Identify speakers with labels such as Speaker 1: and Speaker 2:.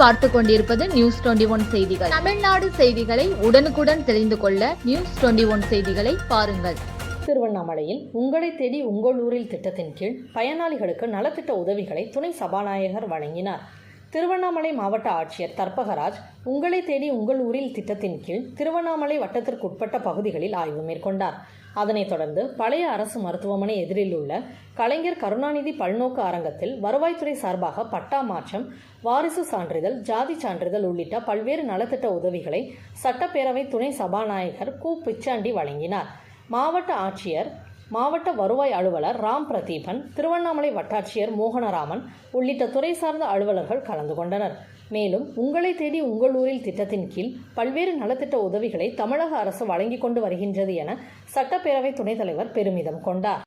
Speaker 1: பார்த்து கொண்டிருப்பது news twenty one செய்திகள். தமிழ்நாடு செய்திகளை உடனுக்குடன் தெரிந்து கொள்ள நியூஸ் டுவெண்டி ஒன் செய்திகளை பாருங்கள்.
Speaker 2: திருவண்ணாமலையில் உங்களை தேடி உங்கள் ஊரில் திட்டத்தின் கீழ் பயனாளிகளுக்கு நலத்திட்ட உதவிகளை துணை சபாநாயகர் வழங்கினார். திருவண்ணாமலை மாவட்ட ஆட்சியர் தர்பகராஜ் உங்களை தேடி உங்கள் ஊரில் திட்டத்தின் கீழ் திருவண்ணாமலை வட்டத்திற்குட்பட்ட பகுதிகளில் ஆய்வு மேற்கொண்டார். அதனைத் தொடர்ந்து பழைய அரசு மருத்துவமனை எதிரில் உள்ள கலைஞர் கருணாநிதி பல்நோக்கு அரங்கத்தில் வருவாய்த்துறை சார்பாக பட்டா மாற்றம் வாரிசு சான்றிதழ் ஜாதி சான்றிதழ் உள்ளிட்ட பல்வேறு நலத்திட்ட உதவிகளை சட்டப்பேரவை துணை சபாநாயகர் கு. பிச்சாண்டி வழங்கினார். மாவட்ட ஆட்சியர் மாவட்ட வருவாய் அலுவலர் ராம் பிரதீபன் திருவண்ணாமலை வட்டாட்சியர் மோகனராமன் உள்ளிட்ட துறை சார்ந்த அலுவலர்கள் கலந்து கொண்டனர். மேலும் உங்களை தேடி உங்கள் ஊரில் திட்டத்தின் கீழ் பல்வேறு நலத்திட்ட உதவிகளை தமிழக அரசு வழங்கிக் கொண்டு வருகின்றது என சட்டப்பேரவை துணைத் தலைவர் பெருமிதம் கொண்டார்.